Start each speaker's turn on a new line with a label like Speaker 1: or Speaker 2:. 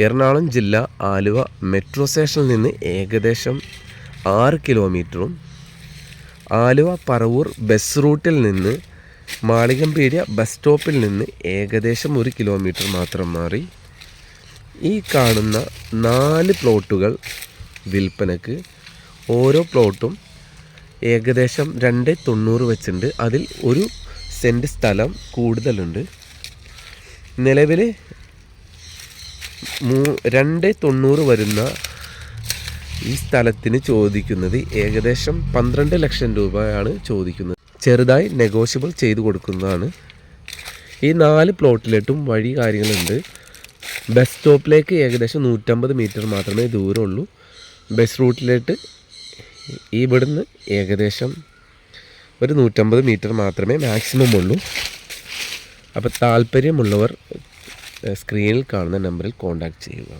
Speaker 1: എറണാകുളം ജില്ല ആലുവ മെട്രോ സ്റ്റേഷനിൽ നിന്ന് ഏകദേശം ആറ് കിലോമീറ്ററും ആലുവ പറവൂർ ബസ് റൂട്ടിൽ നിന്ന് മാളികംപീടിയ ബസ് സ്റ്റോപ്പിൽ നിന്ന് ഏകദേശം ഒരു കിലോമീറ്റർ മാത്രം മാറി. ഈ കാണുന്ന നാല് പ്ലോട്ടുകൾ വിൽപ്പനക്ക് ഓരോ പ്ലോട്ടും ഏകദേശം രണ്ട് തൊണ്ണൂറ് വെച്ചുണ്ട് അതിൽ ഒരു സെന്റ് സ്ഥലം കൂടുതലുണ്ട്. നിലവിൽ രണ്ട് തൊണ്ണൂറ് വരുന്ന ഈ സ്ഥലത്തിന് ചോദിക്കുന്നത് ഏകദേശം പന്ത്രണ്ട് ലക്ഷം രൂപയാണ് ചോദിക്കുന്നത്. ചെറുതായി നെഗോഷ്യബിൾ ചെയ്തു കൊടുക്കുന്നതാണ്. ഈ നാല് പ്ലോട്ടിലേട്ടും വഴി കാര്യങ്ങളുണ്ട്. ബസ് സ്റ്റോപ്പിലേക്ക് ഏകദേശം നൂറ്റമ്പത് മീറ്റർ മാത്രമേ ദൂരമുള്ളൂ. ബസ് റൂട്ടിലേട്ട് ഇവിടുന്ന് ഏകദേശം ഒരു നൂറ്റമ്പത് മീറ്റർ മാത്രമേ മാക്സിമം ഉള്ളൂ. അപ്പോൾ താല്പര്യമുള്ളവർ സ്ക്രീനിൽ കാണുന്ന നമ്പറിൽ കോൺടാക്റ്റ് ചെയ്യുക.